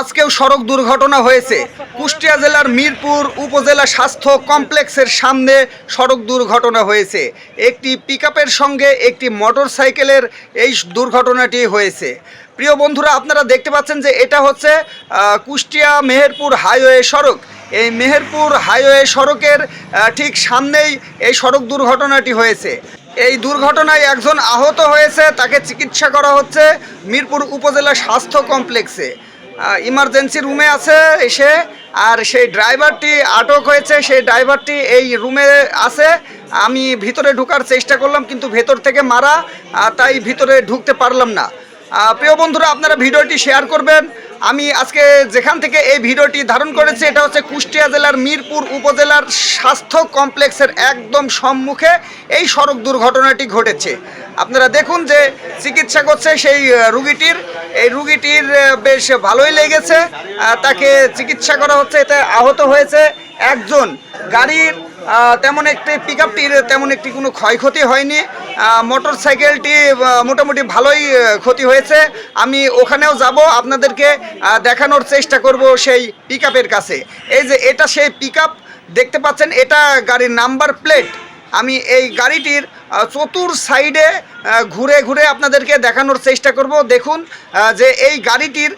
আজকেও সড়ক দুর্ঘটনা হয়েছে। কুষ্টিয়া জেলার মিরপুর উপজেলা স্বাস্থ্য কমপ্লেক্সের সামনে সড়ক দুর্ঘটনা হয়েছে। একটি পিকআপের সঙ্গে একটি মোটর সাইকেলের এই দুর্ঘটনাটি হয়েছে। প্রিয় বন্ধুরা, আপনারা দেখতে পাচ্ছেন যে এটা হচ্ছে কুষ্টিয়া মেহেরপুর হাইওয়ে সড়ক। এই মেহেরপুর হাইওয়ে সড়কের ঠিক সামনেই এই সড়ক দুর্ঘটনাটি হয়েছে। এই দুর্ঘটনায় একজন আহত হয়েছে, তাকে চিকিৎসা করা হচ্ছে মিরপুর উপজেলা স্বাস্থ্য কমপ্লেক্সে। ইমার্জেন্সি রুমে আছে এসে, আর সেই ড্রাইভারটি আটক হয়েছে, সেই ড্রাইভারটি এই রুমে আছে। আমি ভিতরে ঢোকার চেষ্টা করলাম, কিন্তু ভেতর থেকে মারা তাই ভিতরে ঢুকতে পারলাম না। প্রিয় বন্ধুরা, আপনারা ভিডিওটি শেয়ার করবেন। আমি আজকে যেখান থেকে এই ভিডিওটি ধারণ করেছি, এটা হচ্ছে কুষ্টিয়া জেলার মিরপুর উপজেলার স্বাস্থ্য কমপ্লেক্সের একদম সম্মুখে এই সড়ক দুর্ঘটনাটি ঘটেছে। আপনারা দেখুন যে চিকিৎসা করছে সেই রুগীটির। এই রুগীটির বেশ ভালোই লেগেছে। তাকে চিকিৎসা করা হচ্ছে, এতে আহত হয়েছে একজন। গাড়ির তেমন একটি পিক আপটির তেমন একটি কোনো ক্ষয়ক্ষতি হয়নি। মোটর সাইকেলটি মোটামুটি ভালোই ক্ষতি হয়েছে। আমি ওখানেও যাব, আপনাদেরকে দেখানোর চেষ্টা করব সেই পিক কাছে। এই যে এটা সেই পিক দেখতে পাচ্ছেন, এটা গাড়ির নাম্বার প্লেট। আমি এই গাড়িটির চতুর সাইডে ঘুরে ঘুরে আপনাদেরকে দেখানোর চেষ্টা করব। দেখুন যে এই গাড়িটির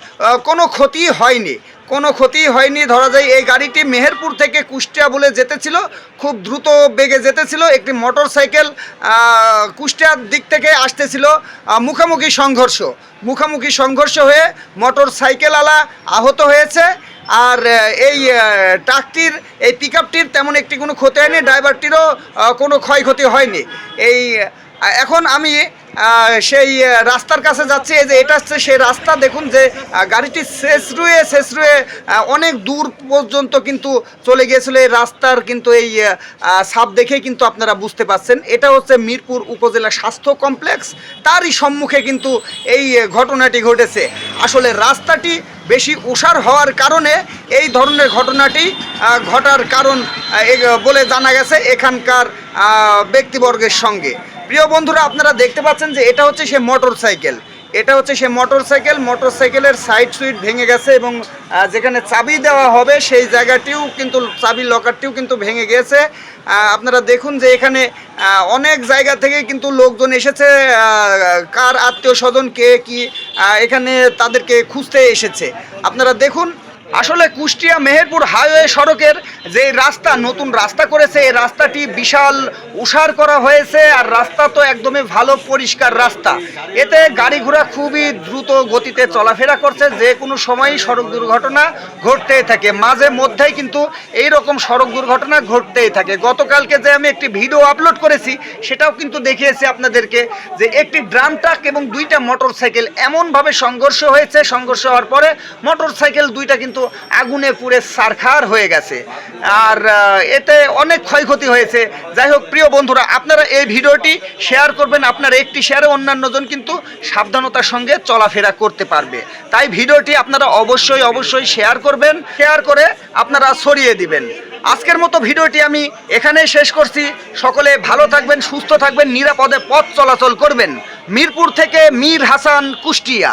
কোনো ক্ষতি হয়নি। কোনো ক্ষতি হয়নি, ধরা যায় এই গাড়িটি মেহেরপুর থেকে কুষ্টিয়া বলে যেতেছিল, খুব দ্রুত বেগে যেতেছিল, একটি মোটর সাইকেল কুষ্টিয়ার দিক থেকে আসতেছিল মুখামুখি সংঘর্ষ। মুখামুখি সংঘর্ষ হয়ে মোটর সাইকেলওয়ালা আহত হয়েছে। আর এই ট্রাকটির, এই পিক তেমন একটি কোনো ক্ষতি হয়নি, ড্রাইভারটিরও কোনো ক্ষয়ক্ষতি হয়নি। এই এখন আমি সেই রাস্তার কাছে যাচ্ছি। এই যে এটা হচ্ছে সেই রাস্তা, দেখুন যে গাড়িটি শেষ রুয়ে শেষ রুয়ে অনেক দূর পর্যন্ত কিন্তু চলে গিয়েছিল। এই রাস্তার কিন্তু এই সাপ দেখেই কিন্তু আপনারা বুঝতে পারছেন। এটা হচ্ছে মিরপুর উপজেলা স্বাস্থ্য কমপ্লেক্স। তারই সম্মুখে কিন্তু এই ঘটনাটি ঘটেছে। আসলে রাস্তাটি বেশি উষার হওয়ার কারণে এই ধরনের ঘটনাটি ঘটার কারণ বলে জানা গেছে এখানকার ব্যক্তিবর্গের সঙ্গে। প্রিয় বন্ধুরা, আপনারা দেখতে পাচ্ছেন যে এটা হচ্ছে সে মোটর সাইকেল এটা হচ্ছে সে মোটর সাইকেল মোটর সাইকেলের সাইড সুইট ভেঙে গেছে এবং যেখানে চাবি দেওয়া হবে সেই জায়গাটিও কিন্তু, চাবি লকারটিও কিন্তু ভেঙে গেছে। আপনারা দেখুন যে এখানে অনেক জায়গা থেকে কিন্তু লোকজন এসেছে কার আত্মীয় স্বজন কে কি এখানে তাদেরকে খুঁজতে এসেছে। আপনারা দেখুন আসলে কুষ্টিয়া মেহেরপুর হাইওয়ে সড়কের যে রাস্তা, নতুন রাস্তা করেছে, এই রাস্তাটি বিশাল উষার করা হয়েছে আর রাস্তা তো একদমই ভালো পরিষ্কার রাস্তা। এতে গাড়ি ঘোড়া খুবই দ্রুত গতিতে চলাফেরা করছে, যে কোনো সময়ই সড়ক দুর্ঘটনা ঘটতেই থাকে। মাঝে মধ্যেই কিন্তু এই রকম সড়ক দুর্ঘটনা ঘটতেই থাকে। গতকালকে যে আমি একটি ভিডিও আপলোড করেছি, সেটাও কিন্তু দেখিয়েছি আপনাদেরকে যে একটি ড্রাম ট্রাক এবং দুইটা মোটর সাইকেল এমনভাবে সংঘর্ষ হয়েছে। সংঘর্ষ হওয়ার পরে মোটর সাইকেল দুইটা কিন্তু আগুনে পুড়ে সারখার হয়ে গেছে। আর এতে অনেক ক্ষয়ক্ষতি হয়েছে। যাই হোক, প্রিয় বন্ধুরা, আপনারা এই ভিডিওটি শেয়ার করবেন। আপনার একটি শেয়ারে অন্যান্যজন কিন্তু সাবধানতার সঙ্গে চলাফেরা করতে পারবে। তাই ভিডিওটি আপনারা অবশ্যই অবশ্যই শেয়ার করবেন। শেয়ার করে আপনারা ছড়িয়ে দিবেন। আজকের মতো ভিডিওটি আমি এখানেই শেষ করছি। সকলে ভালো থাকবেন, সুস্থ থাকবেন, নিরাপদে পথ চলাচল করবেন। মিরপুর থেকে মীর হাসান কুষ্টিয়া।